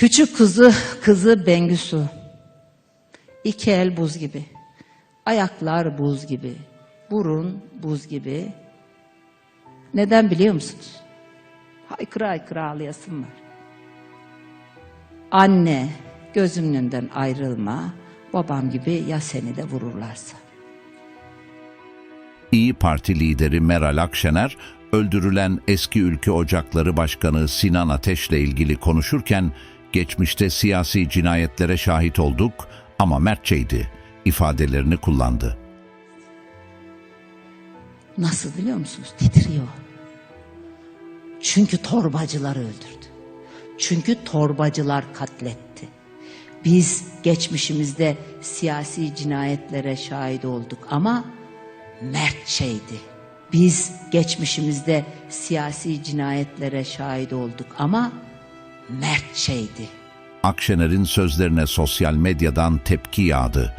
Küçük kızı, kızı Bengüsü. İki el buz gibi. Ayaklar buz gibi. Burun buz gibi. Neden biliyor musunuz? Haykıra haykıra ağlayasım var. Anne gözümün önünden ayrılma. Babam gibi ya seni de vururlarsa. İyi Parti lideri Meral Akşener, öldürülen eski Ülke Ocakları Başkanı Sinan Ateş'le ilgili konuşurken, geçmişte siyasi cinayetlere şahit olduk ama mertçeydi ifadelerini kullandı. Nasıl biliyor musunuz? Titriyor. Çünkü torbacılar öldürdü. Çünkü torbacılar katletti. Biz geçmişimizde siyasi cinayetlere şahit olduk ama mertçeydi. Biz geçmişimizde siyasi cinayetlere şahit olduk ama mertçeydi. Akşener'in sözlerine sosyal medyadan tepki yağdı.